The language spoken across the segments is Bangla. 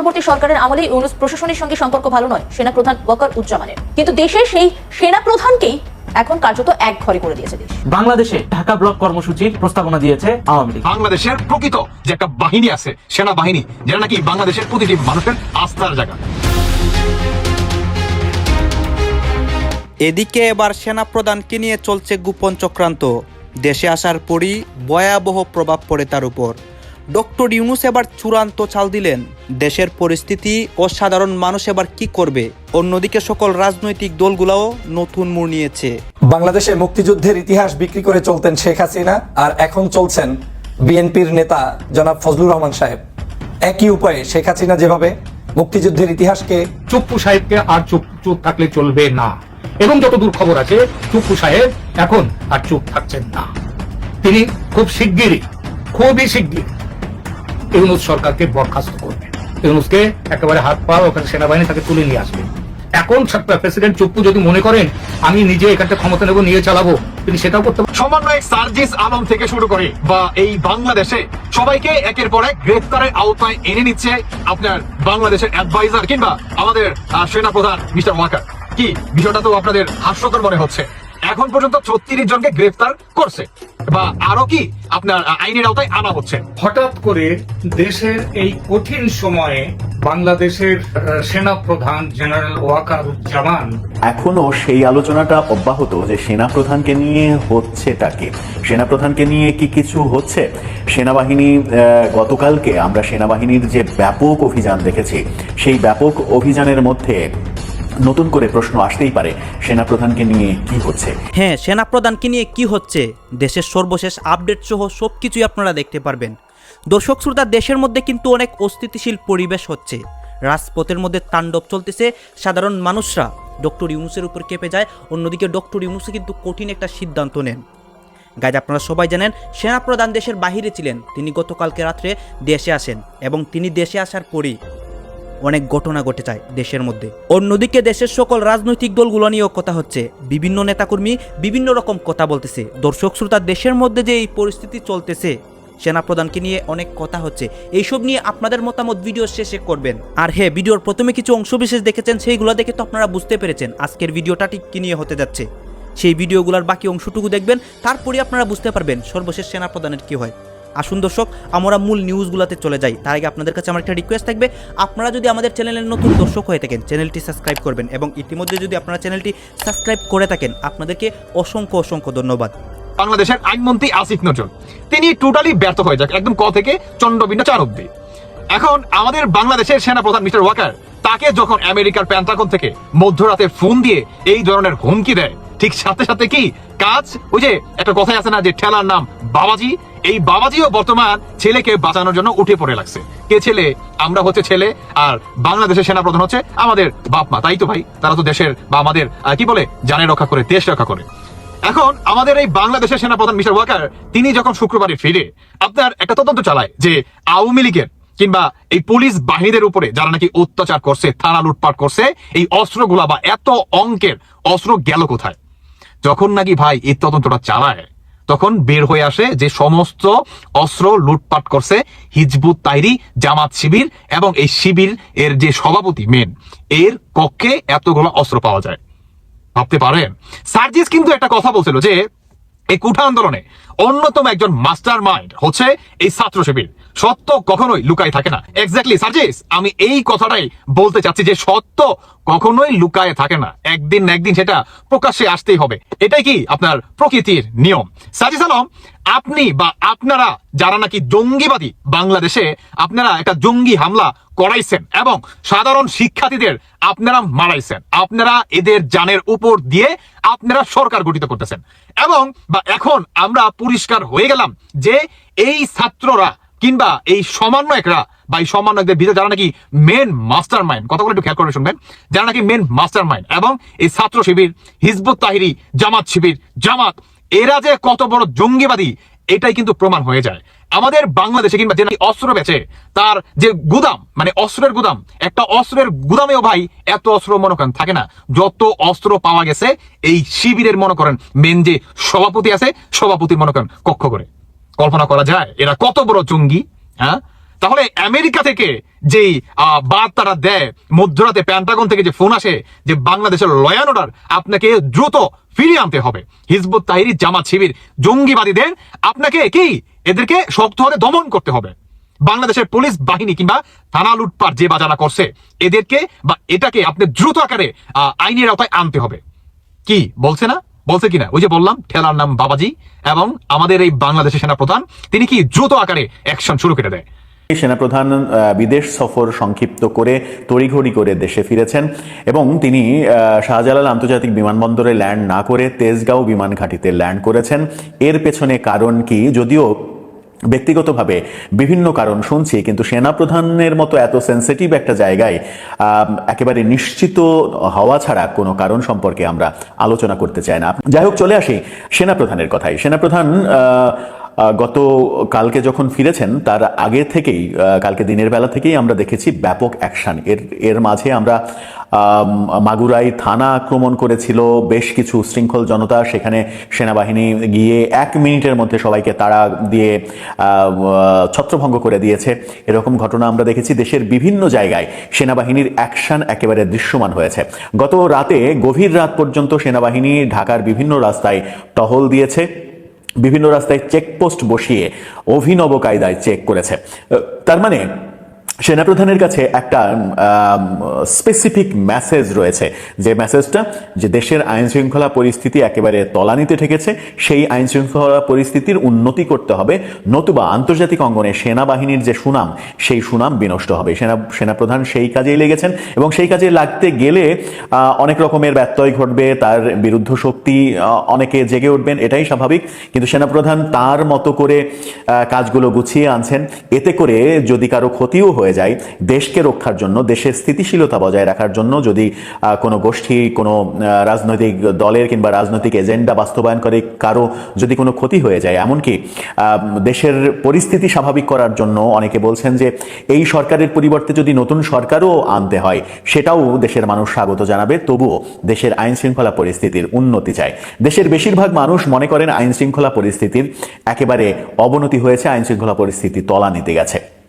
অন্তর্বর্তী সরকারের আমলেই ইউনুস প্রশাসনের সঙ্গে সম্পর্ক ভালো নয় সেনা প্রধান ওয়াকার উজ্জামানের। কিন্তু দেশের সেই সেনা প্রধানকেই এখন কার্যত এক ঘরে করে দিয়েছে দেশ। বাংলাদেশে ঢাকা ব্লক কর্মসূচির প্রস্তাবনা দিয়েছে আওয়ামী লীগ। বাংলাদেশের প্রকৃত যে একটা বাহিনী আছে সেনাবাহিনী যেটা নাকি বাংলাদেশের প্রতিটি মানুষের আস্থার জায়গা। এদিকে এবার সেনা সেনাপ্রধানকে নিয়ে চলছে গোপন চক্রান্ত। দেশে আসার পরই ভয়াবহ প্রভাব পড়ে তার উপর। ডক্টর ইউনুস এবার চূড়ান্ত চাল দিলেন। দেশের পরিস্থিতি ও সাধারণ মানুষ এবার কি করবে? অন্যদিকে সকল রাজনৈতিক দলগুলোও নতুন মোড় নিয়েছে। বাংলাদেশে মুক্তিযুদ্ধের ইতিহাস বিক্রি করে চলতেন শেখ হাসিনা আর এখন চলছেন বিএনপির নেতা জনাব ফজলুর রহমান সাহেব। একই উপায়ে শেখ হাসিনা যেভাবে মুক্তিযুদ্ধের ইতিহাসকে চুপ্পু সাহেবকে আর চুপ চুপ থাকলে চলবে না। এবং যতদূর খবর আছে চুপ্পু সাহেব এখন আর চুপ থাকছেন না। তিনি খুব শিগগিরই খুবই শিগগির ইউনুস সরকারকে বরখাস্ত করবেন ইউনুসকে একেবারে হাত পা ওখানে সেনাবাহিনী তাকে তুলে নিয়ে আসবে। এখন প্রেসিডেন্ট চুপ্পু যদি মনে করেন আমি নিজে এখানটা ক্ষমতা নেব নিয়ে চালাবো তিনি সেটাও করতে। সমন্বয়ক সার্জিস আলম থেকে শুরু করে বা এই বাংলাদেশে সবাইকে একের পর এক গ্রেফতারের আওতায় এনে নিচ্ছে আপনার বাংলাদেশের অ্যাডভাইজার কিংবা আমাদের আহ, সেনাপ্রধান মিস্টার ওয়াকার। কি বিষয়টা তো আপনাদের হাস্যকর মনে হচ্ছে। এখন পর্যন্ত ছত্রিশ জনকে গ্রেফতার করছে। বা আরও কি? আপনার আইনের আওতায় আনা হচ্ছে। হঠাৎ করে দেশের এই কঠিন সময়ে বাংলাদেশের আহ, সেনাপ্রধান জেনারেল ওয়াকারুজ্জামান এখনও সেই আলোচনাটা অব্যাহত যে সেনাপ্রধানকে নিয়ে হচ্ছেটাকে সেনাপ্রধানকে নিয়ে কি কিছু হচ্ছে? সেনাবাহিনী আহ, গতকালকে আমরা সেনাবাহিনীর যে ব্যাপক অভিযান দেখেছি সেই ব্যাপক অভিযানের মধ্যে নতুন করে প্রশ্ন আসতেই পারে, সেনাপ্রধানকে নিয়ে কি হচ্ছে? হ্যাঁ সেনাপ্রধানকে নিয়ে কি হচ্ছে? দেশের সর্বশেষ আপডেট সহ সব কিছুই আপনারা দেখতে পারবেন। দর্শক শ্রোতা, দেশের মধ্যে কিন্তু অনেক অস্থিতিশীল পরিবেশ হচ্ছে। রাজপথের মধ্যে তাণ্ডব চলতেছে সাধারণ মানুষরা। ডক্টর ইউনুসের উপর কেঁপে যায়, অন্যদিকে ডক্টর ইউনুসে কিন্তু কঠিন একটা সিদ্ধান্ত নেন। গাইজ, আপনারা সবাই জানেন, সেনাপ্রধান দেশের বাহিরে ছিলেন। তিনি গতকালকে রাত্রে দেশে আসেন এবং তিনি দেশে আসার পরই অনেক ঘটনা ঘটে যায় দেশের মধ্যে। অন্যদিকে দেশের সকল রাজনৈতিক দলগুলো নিয়েও কথা হচ্ছে। বিভিন্ন নেতাকর্মী বিভিন্ন রকম কথা বলতেছে। দর্শক শ্রোতা, দেশের মধ্যে যে এই পরিস্থিতি চলতেছে, সেনাপ্রধানকে নিয়ে অনেক কথা হচ্ছে। এইসব নিয়ে আপনাদের মতামত ভিডিও শেষে করবেন। আর হ্যাঁ ভিডিওর প্রথমে কিছু অংশবিশেষ দেখেছেন, সেইগুলো দেখে তো আপনারা বুঝতে পেরেছেন আজকের ভিডিওটা ঠিক কী নিয়ে হতে যাচ্ছে। সেই ভিডিওগুলোর বাকি অংশটুকু দেখবেন তারপরে আপনারা বুঝতে পারবেন সর্বশেষ সেনাপ্রধানের কী হয়। আসুন দর্শক, আমরা মূল নিউজগুলোতে চলে যাই। তার আগে আপনাদের কাছে আমার একটা রিকোয়েস্ট থাকবে। আপনারা যদি আমাদের চ্যানেলের নতুন দর্শক হয়ে থাকেন, চ্যানেলটি সাবস্ক্রাইব করবেন এবং ইতিমধ্যে যদি আপনারা চ্যানেলটি সাবস্ক্রাইব করে থাকেন, আপনাদেরকে অসংখ্য অসংখ্য ধন্যবাদ। বাংলাদেশের আইনমন্ত্রী আসিফ নজরুল, তিনি টোটালি ব্যর্থ হয়ে যাক, একদম ক থেকে চন্দ্রবিন্দু চার অব্দি। এখন আমাদের বাংলাদেশের সেনাপ্রধান মিস্টার ওয়াকার, তাকে যখন আমেরিকার প্যান্টাগন থেকে মধ্যরাতে ফোন দিয়ে এই ধরনের হুমকি দেয়, ঠিক সাথে সাথে কি কাজ? ওই যে একটা কথাই আছে না, যে ঠেলার নাম বাবাজি এই বাবাজিও বর্তমান ছেলেকে বাঁচানোর জন্য উঠে পড়ে লাগছে। কে ছেলে? আমরা হচ্ছে ছেলে, আর বাংলাদেশের সেনাপ্রধান হচ্ছে আমাদের বাপ মা, তাই তো ভাই? তারা তো দেশের বা আমাদের কি বলে জানে রক্ষা করে, দেশ রক্ষা করে। এখন আমাদের এই বাংলাদেশের সেনাপ্রধান মিস্টার ওয়াকার, তিনি যখন শুক্রবারে ফিরে, আপনার একটা তদন্ত চালায় যে আওয়ামী লীগের কিংবা এই পুলিশ বাহিনীদের উপরে যারা নাকি অত্যাচার করছে, থানা লুটপাট করছে, এই অস্ত্রগুলা বা এত অঙ্কের অস্ত্র গেল কোথায়? যখন নাকি ভাই এই তদন্তটা চালায় তখন বের হয়ে আসে যে সমস্ত অস্ত্র লুটপাট করছে হিজবুত তাইরি জামাত শিবির এবং এই শিবির এর যে সভাপতি মেন এর কক্ষে এতগুলো অস্ত্র পাওয়া যায়। ভাবতে পারেন? সার্জিস কিন্তু একটা কথা বলছিল যে, এই কুঠা আন্দোলনে অন্যতম একজন মাস্টার মাইন্ড হচ্ছে এই ছাত্র শিবির সত্য কখনোই লুকায় থাকে না। এক্স্যাক্টলি সার্জিস, আমি এই কথাটাই বলতে চাচ্ছি যে সত্য কখনোই লুকায় থাকে না। একদিন না একদিন সেটা প্রকাশ্যে আসতেই হবে। এটাই কি আপনার প্রকৃতির নিয়ম? সার্জিস আলম আপনি বা আপনারা যারা নাকি জঙ্গিবাদী বাংলাদেশে আপনারা একটা জঙ্গি হামলা করাইছেন এবং সাধারণ শিক্ষার্থীদের আপনারা মারাইছেন, আপনারা এদের জানের উপর দিয়ে আপনারা সরকার গঠিত করতেছেন এবং বা এখন আমরা পরিষ্কার হয়ে গেলাম যে এই ছাত্ররা কিংবা এই সমন্বয়করা বা এই সমন্বয়কদের ভিতরে যারা নাকি মেন মাস্টার মাইন্ড কথাগুলো একটু খেয়াল করে শুনবেন, যারা নাকি মেন মাস্টার মাইন্ড এবং এই ছাত্র শিবির, হিজবুত তাহিরি জামাত শিবির, জামাত এরা যে কত বড় জঙ্গিবাদী, এটাই কিন্তু প্রমাণ হয়ে যায়। আমাদের বাংলাদেশে কিংবা যে অস্ত্র বেচে, তার যে গুদাম মানে অস্ত্রের গুদাম, একটা অস্ত্রের গুদামেও ভাই এত অস্ত্র মনে করেন, থাকে না? যত অস্ত্র পাওয়া গেছে, এই শিবিরের মনে করেন মেন যে সভাপতি আছে সভাপতির মনে করেন, কক্ষ করে। কল্পনা করা যায়, এরা কত বড় জঙ্গি হ্যাঁ? তাহলে আমেরিকা থেকে যেই বার্তাটা দেয় মধ্যরাতে প্যান্টাগন থেকে যে ফোন আসে, যে বাংলাদেশের লয়ান অর্ডার আপনাকে দ্রুত ফিরিয়ে আনতে হবে। হিজবুত তাহিরি জামাত শিবির জঙ্গিবাদীদের আপনাকে কি? এদেরকে শক্ত হাতে দমন করতে হবে। বাংলাদেশের পুলিশ বাহিনী কিংবা থানা লুটপাট যে বাজারা করছে, এদেরকে বা এটাকে আপনি দ্রুত আকারে আইনের আওতায় আনতে হবে। কি? বলছে না? বলছে কিনা? ওই যে বললাম, ঠেলার নাম বাবাজি এবং আমাদের এই বাংলাদেশের সেনাপ্রধান, তিনি কি দ্রুত আকারে অ্যাকশন শুরু করে দেয়? সেনাপ্রধান বিদেশ সফর সংক্ষিপ্ত করে তড়িঘড়ি করে দেশে ফিরেছেন এবং তিনি শাহজালাল আন্তর্জাতিক বিমানবন্দরে ল্যান্ড না করে তেজগাঁও বিমান ঘাঁটিতে ল্যান্ড করেছেন। এর পেছনে কারণ কি? যদিও ব্যক্তিগতভাবে বিভিন্ন কারণ শুনছি, কিন্তু সেনাপ্রধানের মতো এত সেন্সিটিভ একটা জায়গায় একেবারে নিশ্চিত হওয়া ছাড়া কোনো কারণ সম্পর্কে আমরা আলোচনা করতে চাই না। যাই হোক, চলে আসি সেনাপ্রধানের কথাই সেনাপ্রধান গত কালকে যখন ফিরেছেন তার আগে থেকেই কালকে দিনের বেলা থেকেই আমরা দেখেছি ব্যাপক অ্যাকশন। এর এর মাঝে আমরা আম, মাগুরাই থানা আক্রমণ করেছিল বেশ কিছু শৃঙ্খল জনতা সেখানে সেনাবাহিনী গিয়ে এক মিনিটের মধ্যে সবাইকে তাড়া দিয়ে ছত্রভঙ্গ করে দিয়েছে। এরকম ঘটনা আমরা দেখেছি দেশের বিভিন্ন জায়গায়। সেনাবাহিনীর অ্যাকশন একেবারে দৃশ্যমান হয়েছে। গত রাতে গভীর রাত পর্যন্ত সেনাবাহিনী ঢাকার বিভিন্ন রাস্তায় টহল দিয়েছে। বিভিন্ন রাস্তায় চেকপোস্ট বসিয়ে অভিনব কায়দায় চেক করেছে। তার মানে সেনাপ্রধানের কাছে একটা স্পেসিফিক মেসেজ রয়েছে। যে মেসেজটা যে দেশের আইন শৃঙ্খলা পরিস্থিতি একেবারে তলানিতে ঠেকেছে, সেই আইন শৃঙ্খলা পরিস্থিতির উন্নতি করতে হবে। নতুবা আন্তর্জাতিক অঙ্গনে সেনাবাহিনীর যে সুনাম, সেই সুনাম বিনষ্ট হবে। সেনা, সেনাপ্রধান সেই কাজেই লেগেছেন এবং সেই কাজে লাগতে গেলে অনেক রকমের ব্যত্যয় ঘটবে, তার বিরুদ্ধ শক্তি অনেকে জেগে উঠবেন, এটাই স্বাভাবিক। কিন্তু সেনাপ্রধান তার মতো করে কাজগুলো গুছিয়ে আনছেন। এতে করে যদি কারও ক্ষতিও হয়ে যায়। দেশকে রক্ষার জন্য, দেশের স্থিতিশীলতা বজায় রাখার জন্য যদি কোনো গোষ্ঠী, কোনো রাজনৈতিক দলের কিংবা রাজনৈতিক এজেন্ডা বাস্তবায়ন করে, কারও যদি কোনো ক্ষতি হয়ে যায়, এমনকি দেশের পরিস্থিতি স্বাভাবিক করার জন্য অনেকে বলছেন যে, এই সরকারের পরিবর্তে যদি নতুন সরকারও আনতে হয়, সেটাও দেশের মানুষ স্বাগত জানাবে, তবুও দেশের আইন শৃঙ্খলা পরিস্থিতির উন্নতি চায়। দেশের বেশিরভাগ মানুষ মনে করেন আইন শৃঙ্খলা পরিস্থিতির একেবারে অবনতি হয়েছে আইন শৃঙ্খলা পরিস্থিতি তলানিতে গেছে।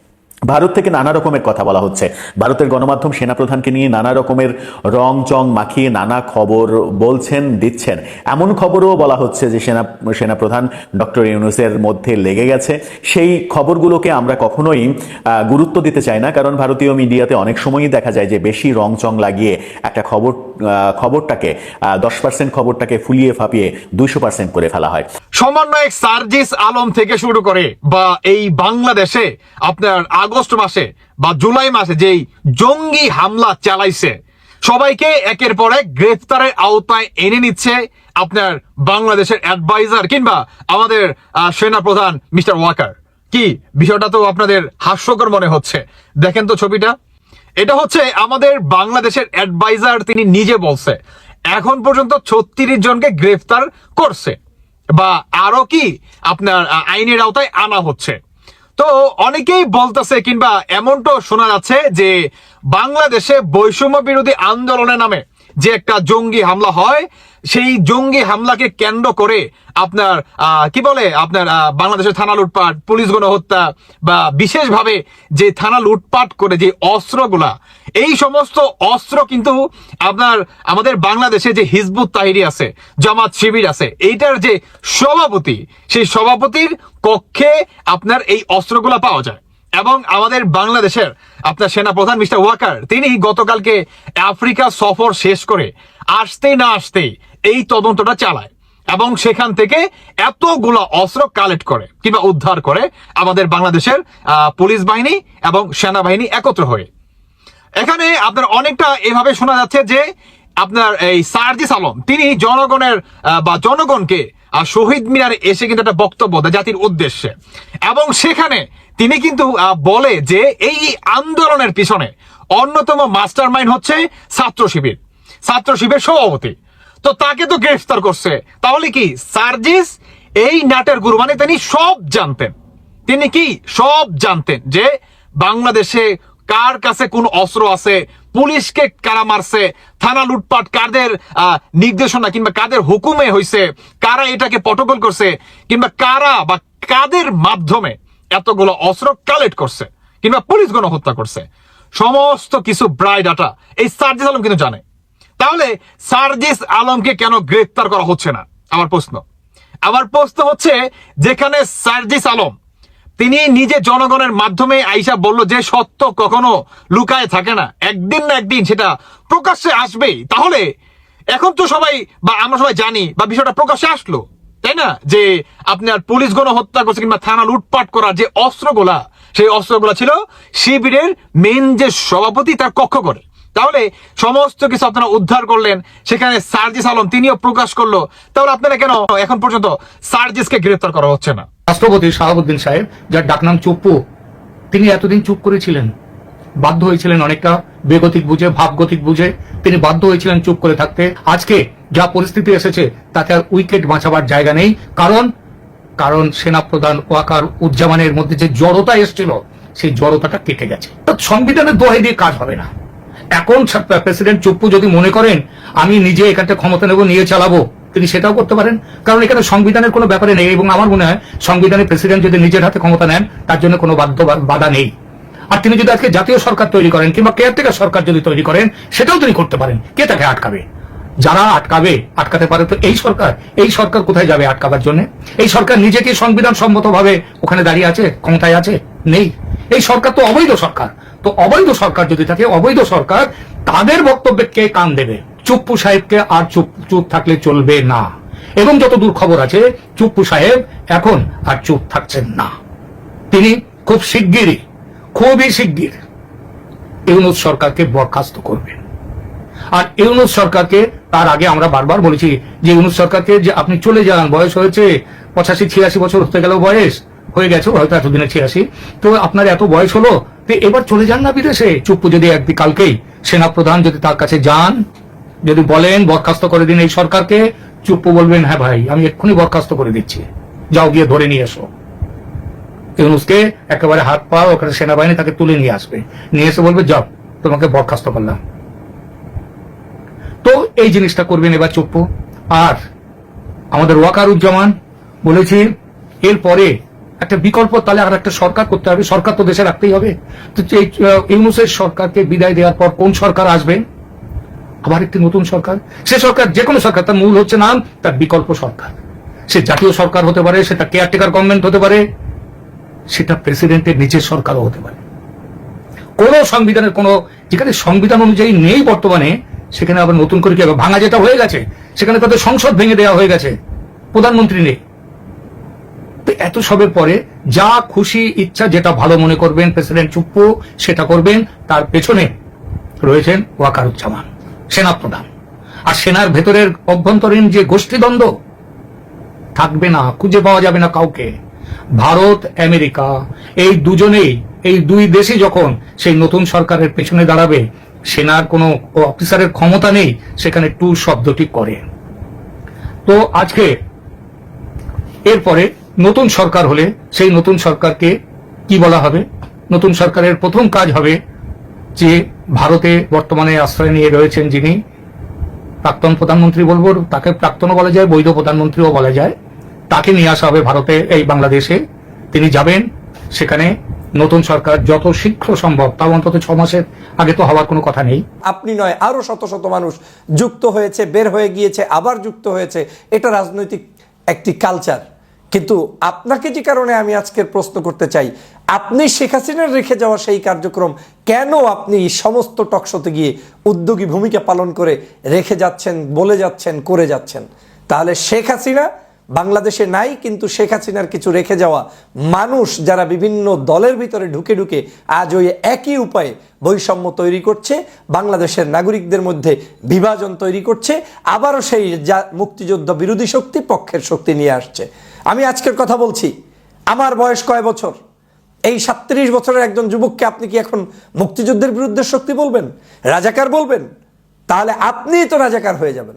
ভারত থেকে নানা রকমের কথা বলা হচ্ছে। ভারতের গণমাধ্যম সেনাপ্রধানকে নিয়ে নানা রকমের রং, চং মাখিয়ে নানা খবর বলছেন, দিচ্ছেন। এমন খবরও বলা হচ্ছে যে সেনা, সেনাপ্রধান ডক্টর ইউনুসের মধ্যে লেগে গেছে। সেই খবরগুলোকে আমরা কখনোই গুরুত্ব দিতে চাই না, কারণ ভারতীয় মিডিয়াতে অনেক সময়ই দেখা যায় যে বেশি রং, চং লাগিয়ে একটা খবর খবরটাকে দশ পার্সেন্ট খবরটাকে ফুলিয়ে ফাঁপিয়ে দুইশো পার্সেন্ট করে ফেলা হয়। সমন্বয়ক সার্জিস আলম থেকে শুরু করে বা এই বাংলাদেশে আপনার আগস্ট মাসে বা জুলাই মাসে যেই জঙ্গি হামলা চালাইছে সবাইকে একের পর এক গ্রেফতারের আওতায় এনে নিচ্ছে আপনার বাংলাদেশের অ্যাডভাইজার কিংবা আমাদের আহ, সেনাপ্রধান মিস্টার ওয়াকার। কি বিষয়টা তো আপনাদের হাস্যকর মনে হচ্ছে। দেখেন তো ছবিটা। এটা হচ্ছে আমাদের বাংলাদেশের অ্যাডভাইজার তিনি নিজে বলছে। এখন পর্যন্ত ছত্রিশ জনকে গ্রেফতার করছে। বা আরও কি, আপনার আইনের আওতায় আনা হচ্ছে। তো অনেকেই বলতেছে কিংবা এমনটাও শোনা যাচ্ছে যে বাংলাদেশে বৈষম্য বিরোধী আন্দোলনের নামে। যে একটা জঙ্গি হামলা হয়, সেই জঙ্গি হামলাকে কেন্দ্র করে আপনার কি বলে, আপনার বাংলাদেশের থানা লুটপাট, পুলিশ গণহত্যা বা বিশেষভাবে যে থানা লুটপাট করে যে অস্ত্রগুলা, এই সমস্ত অস্ত্র কিন্তু আপনার আমাদের বাংলাদেশে যে হিজবুত তাহিরি আছে, জামাত শিবির আছে, এইটার যে সভাপতি, সেই সভাপতির কক্ষে আপনার এই অস্ত্রগুলা পাওয়া যায়। এবং আমাদের বাংলাদেশের আপনার সেনাপ্রধান মিস্টার ওয়াকার, তিনি গতকালকে আফ্রিকা সফর শেষ করে আসতেই না আসতেই এই তদন্তটা চালায় এবং সেখান থেকে এতগুলো অস্ত্র কালেক্ট করে কিংবা উদ্ধার করে আমাদের বাংলাদেশের পুলিশ বাহিনী এবং সেনাবাহিনী একত্র হয়ে। এখানে আপনার অনেকটা এভাবে শোনা যাচ্ছে যে আপনার এই সার্জিস আলম, তিনি জনগণের বা জনগণকে শহীদ মিনারে এসে কিন্তু একটা বক্তব্য দেয় জাতির উদ্দেশ্যে। এবং সেখানে তিনি কিন্তু বলে যে এই আন্দোলনের পিছনে অন্যতম মাস্টার মাইন্ড হচ্ছে ছাত্র শিবির ছাত্র শিবির সভাপতি। তো তাকে তো গ্রেফতার করছে। তাহলে কি সার্জিস এই নাটের গুরু মানে তিনি সব জানতেন? তিনি কি সব জানতেন যে বাংলাদেশে কার কাছে কোন অস্ত্র আছে পুলিশকে কারা মারছে? থানা লুটপাট কাদের নির্দেশনা কিংবা কাদের হুকুমে হয়েছে কারা এটাকে পটকল করছে? কিংবা কারা বা কাদের মাধ্যমে এতগুলো অস্ত্র কালেক্ট করছে? কিংবা পুলিশ গণহত্যা করছে? সমস্ত কিছু ব্রাই ডাটা এই সার্জিস আলম কিন্তু জানে। তাহলে সার্জিস আলমকে কেন গ্রেফতার করা হচ্ছে না? আমার প্রশ্ন। আমার প্রশ্ন হচ্ছে, যেখানে সার্জিস আলম তিনি নিজে জনগণের মাধ্যমে আইসা বলল যে সত্য কখনো লুকায় থাকে না। একদিন না একদিন সেটা প্রকাশ্যে আসবেই। তাহলে এখন তো সবাই বা আমরা সবাই জানি বা বিষয়টা প্রকাশ্যে আসলো, তাই না? যে আপনার পুলিশ গণ হত্যা করছে কিংবা থানা লুটপাট করা যে অস্ত্রগুলা, সেই অস্ত্রগুলা ছিল শিবিরের মেন যে সভাপতি তার কক্ষ করে। তাহলে সমস্ত কিছু আপনারা উদ্ধার করলেন। সেখানে সার্জিস আলম, তিনিও প্রকাশ করল। তাহলে আপনারা কেন এখন পর্যন্ত সার্জিসকে গ্রেফতার করা হচ্ছে না? রাষ্ট্রপতি শাহাবুদ্দিন সাহেব, যার ডাকনাম চুপ্পু, তিনি এতদিন চুপ করেছিলেন। বাধ্য হয়েছিলেন অনেকটা বেগতিক বুঝে, ভাবগতিক বুঝে। তিনি বাধ্য হয়েছিলেন চুপ করে থাকতে। আজকে যা পরিস্থিতি এসেছে, তাতে আর উইকেট বাঁচাবার জায়গা নেই। কারণ কারণ সেনাপ্রধান ওয়াকার উজ্জামানের মধ্যে যে জড়তা এসেছিল, সেই জড়তাটা কেটে গেছে। সংবিধানের দোহাই দিয়ে কাজ হবে না। এখন প্রেসিডেন্ট চুপ্পু যদি মনে করেন, আমি নিজে এখানটা ক্ষমতা নেব, নিয়ে চালাবো, তিনি সেটাও করতে পারেন। কারণ এখানে সংবিধানের কোনো ব্যাপারে নেই, এবং আমার মনে হয় সংবিধানের প্রেসিডেন্ট যদি নিজের হাতে ক্ষমতা নেন, তার জন্য কোনো বাধ্য বাধা নেই। আর তিনি যদি আজকে জাতীয় সরকার তৈরি করেন, কিংবা কেয়ারটেকার সরকার যদি তৈরি করেন, সেটাও তিনি করতে পারেন। কে তাকে আটকাবে? যারা আটকাবে, আটকাতে পারে তো এই সরকার। এই সরকার কোথায় যাবে আটকাবার জন্য? এই সরকার নিজেকে সংবিধান সম্মতভাবে ওখানে দাঁড়িয়ে আছে, ক্ষমতায় আছে? নেই। এই সরকার তো অবৈধ সরকার। তো অবৈধ সরকার যদি থাকে, অবৈধ সরকার তাদের বক্তব্যে কে কান দেবে? চুপ্পু সাহেবকে আর চুপ চুপ থাকলে চলবে না। এবং যতদূর খবর আছে, চুপ্পু সাহেব এখন আর চুপ থাকছেন না। তিনি খুব শিগগিরই, খুবই শিগগির ইউনুস সরকারকে বরখাস্ত করবেন। আর ইউনুস সরকারকে তার আগে আমরা বারবার বলেছি যে ইউনুস সরকারকে যে আপনি চলে যান, বয়স হয়েছে পঁচাশি, ছিয়াশি বছর হতে গেল বয়স হয়ে গেছে, হয়তো এতদিনে ছিয়াশি। তো আপনার এত বয়স হলো, তো এবার চলে যান না বিদেশে। চুপ্পু যদি একদিন কালকেই সেনাপ্রধান যদি তার কাছে যান, যদি বলেন বরখাস্ত করে দিন এই সরকারকে, চুপ্পু বলবেন হ্যাঁ ভাই, আমি এক্ষুনি বরখাস্ত করে দিচ্ছি। যাও গিয়ে ধরে নিয়ে এসো। ইউনুসকে একেবারে হাত পা, ওখানে সেনাবাহিনী তাকে তুলে নিয়ে আসবে। নিয়ে এসে বলবে, যাও, তোমাকে বরখাস্ত করলাম। তো এই জিনিসটা করবেন এবার চুপ্পু। আর আমাদের ওয়াকারুজ্জামান বলেছি এরপরে একটা বিকল্প তাহলে আর একটা সরকার করতে হবে। সরকার তো দেশে রাখতেই হবে। তো ইউনুসের সরকারকে বিদায় দেওয়ার পর কোন সরকার আসবে? আবার একটি নতুন সরকার। সে সরকার যে কোনো সরকার, তার মূল হচ্ছে নাম, তার বিকল্প সরকার। সে জাতীয় সরকার হতে পারে, সেটা কেয়ারটেকার গভর্নমেন্ট হতে পারে, সেটা প্রেসিডেন্টের নিজের সরকারও হতে পারে। কোন সংবিধানের কোন, যেখানে সংবিধান অনুযায়ী নেই বর্তমানে, সেখানে আবার নতুন করে কি হবে? ভাঙা যেটা হয়ে গেছে, সেখানে তাদের সংসদ ভেঙে দেওয়া হয়ে গেছে। প্রধানমন্ত্রী নেই। তো এত সবের পরে যা খুশি, ইচ্ছা যেটা ভালো মনে করবেন, প্রেসিডেন্ট চুপ্পু সেটা করবেন, তার পেছনে রয়েছেন ওয়াকারুজ্জামান সেনাপ্রধান আর সেনার ভেতরের অভ্যন্তরীণ যে গোষ্ঠীদ্বন্দ্ব, থাকবে না, খুঁজে পাওয়া যাবে না কাউকে। ভারত, আমেরিকা, এই দুজনেই, এই দুই দেশে যখন সেই নতুন সরকারের পেছনে দাঁড়াবে, সেনার কোনো অফিসারের ক্ষমতা নেই, সেখানে টু শব্দটি করে। তো আজকে এরপরে নতুন সরকার হলে সেই নতুন সরকারকে কি বলা হবে? নতুন সরকারের প্রথম কাজ হবে যে ভারতে বর্তমানে আশ্রয় নিয়ে রয়েছেন যিনি, প্রাক্তন প্রধানমন্ত্রী বলব, তাকে প্রাক্তনও বলা যায়, বৈধ প্রধানমন্ত্রীও বলা যায়। তাকে নিয়ে আসা হবে ভারতে, এই বাংলাদেশে। তিনি যাবেন, সেখানে নতুন সরকার যত শীঘ্র সম্ভব, তাও অন্তত ছ মাসের আগে তো হওয়ার কোনো কথা নেই। আপনি নয়, আরও শত শত মানুষ যুক্ত হয়েছে, বের হয়ে গিয়েছে, আবার যুক্ত হয়েছে। এটা রাজনৈতিক একটি কালচার কিন্তু আপনাকে যে কারণে আমি আজকের প্রশ্ন করতে চাই, আপনি শেখ হাসিনার রেখে যাওয়া সেই কার্যক্রম কেন আপনি সমস্ত টকশোতে গিয়ে উদ্যোগী ভূমিকা পালন করে রেখে যাচ্ছেন, বলে যাচ্ছেন, করে যাচ্ছেন? তাহলে শেখ হাসিনা বাংলাদেশে নাই, কিন্তু শেখ হাসিনার কিছু রেখে যাওয়া মানুষ যারা বিভিন্ন দলের ভিতরে ঢুকে ঢুকে আজ ওই একই উপায়ে বৈষম্য তৈরি করছে, বাংলাদেশের নাগরিকদের মধ্যে বিভাজন তৈরি করছে, আবারও সেই যা মুক্তিযোদ্ধা বিরোধী শক্তি পক্ষের শক্তি নিয়ে আসছে। আমি আজকের কথা বলছি। আমার বয়স কয় বছর? এই সাত্রিশ বছরের একজন যুবককে আপনি কি এখন মুক্তিযুদ্ধের বিরুদ্ধে শক্তি বলবেন? রাজাকার বলবেন? তাহলে আপনিই তো রাজাকার হয়ে যাবেন।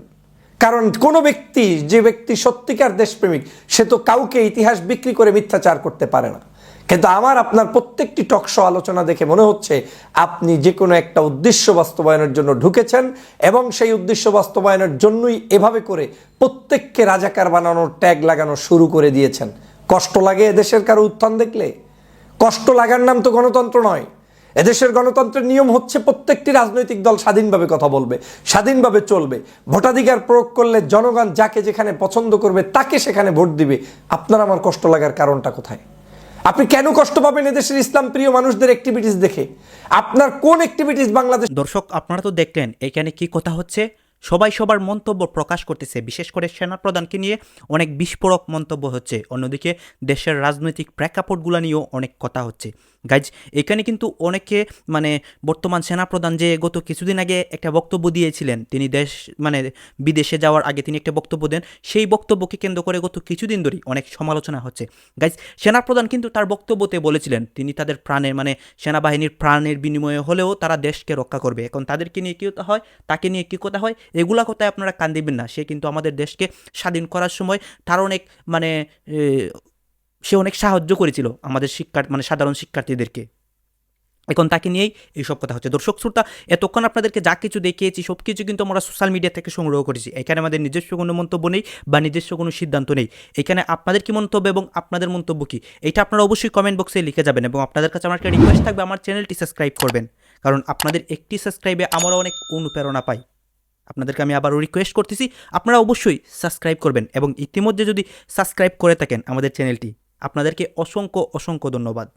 কারণ কোনো ব্যক্তি, যে ব্যক্তি সত্যিকার দেশপ্রেমিক, সে তো কাউকে ইতিহাস বিক্রি করে মিথ্যাচার করতে পারে না। কিন্তু আমার আপনার প্রত্যেকটি টকশো আলোচনা দেখে মনে হচ্ছে আপনি যে কোনো একটা উদ্দেশ্য বাস্তবায়নের জন্য ঢুকেছেন এবং সেই উদ্দেশ্য বাস্তবায়নের জন্যই এভাবে করে প্রত্যেককে রাজাকার বানানোর ট্যাগ লাগানো শুরু করে দিয়েছেন। কষ্ট লাগে এদেশের কারও উত্থান দেখলে? কষ্ট লাগার নাম তো গণতন্ত্র নয়। এদেশের গণতন্ত্রের নিয়ম হচ্ছে প্রত্যেকটি রাজনৈতিক দল স্বাধীনভাবে কথা বলবে, স্বাধীনভাবে চলবে। ভোটাধিকার প্রয়োগ করলে জনগণ যাকে যেখানে পছন্দ করবে তাকে সেখানে ভোট দিবে। আপনার আমার কষ্ট লাগার কারণটা কোথায়? আপনি কেন কষ্ট পাবেন এদেশের ইসলাম প্রিয় মানুষদের অ্যাক্টিভিটিস দেখে? আপনার কোন অ্যাক্টিভিটিস বাংলাদেশ দর্শক, আপনারা তো দেখলেন, এখানে কি কথা হচ্ছে? সবাই সবার মন্তব্য প্রকাশ করতেছে, বিশেষ করে সেনা প্রধানকে নিয়ে অনেক বিস্ফোরক মন্তব্য হচ্ছে। অন্যদিকে, দেশের রাজনৈতিক প্রেক্ষাপটগুলো নিয়েও অনেক কথা হচ্ছে। গাইজ এখানে কিন্তু অনেকে মানে বর্তমান সেনাপ্রধান যে গত কিছুদিন আগে একটা বক্তব্য দিয়েছিলেন, তিনি দেশ মানে বিদেশে যাওয়ার আগে তিনি একটা বক্তব্য দেন, সেই বক্তব্যকে কেন্দ্র করে গত কিছুদিন ধরেই অনেক সমালোচনা হচ্ছে। গাইজ সেনাপ্রধান কিন্তু তার বক্তব্যতে বলেছিলেন, তিনি তাদের প্রাণের মানে সেনাবাহিনীর প্রাণের বিনিময়ে হলেও তারা দেশকে রক্ষা করবে। এখন তাদেরকে নিয়ে কী হয়? তাকে নিয়ে কী কথা হয়? এগুলা কথায় আপনারা কান দিবেন না। সে কিন্তু আমাদের দেশকে স্বাধীন করার সময় তার অনেক মানে সে অনেক সাহায্য করেছিল আমাদের শিক্ষার মানে সাধারণ শিক্ষার্থীদেরকে। এখন তাকে নিয়েই এইসব কথা হচ্ছে। দর্শক, শ্রোতা, এতক্ষণ আপনাদেরকে যা কিছু দেখিয়েছি, সব কিছু কিন্তু আমরা সোশ্যাল মিডিয়া থেকে সংগ্রহ করেছি। এখানে আমাদের নিজস্ব কোনো মন্তব্য নেই বা নিজস্ব কোনো সিদ্ধান্ত নেই। এখানে আপনাদের কি মন্তব্য এবং আপনাদের মন্তব্য কী? এটা আপনারা অবশ্যই কমেন্ট বক্সে লিখে যাবেন এবং আপনাদের কাছে আমার একটা রিকোয়েস্ট থাকবে, আমার চ্যানেলটি সাবস্ক্রাইব করবেন। কারণ আপনাদের একটি সাবস্ক্রাইবে আমরা অনেক অনুপ্রেরণা পাই। আপনাদেরকে আমি আবারও রিকোয়েস্ট করতেছি, আপনারা অবশ্যই সাবস্ক্রাইব করবেন এবং ইতিমধ্যে যদি সাবস্ক্রাইব করে থাকেন আমাদের চ্যানেলটি আপনাদেরকে অসংখ্য অসংখ্য ধন্যবাদ।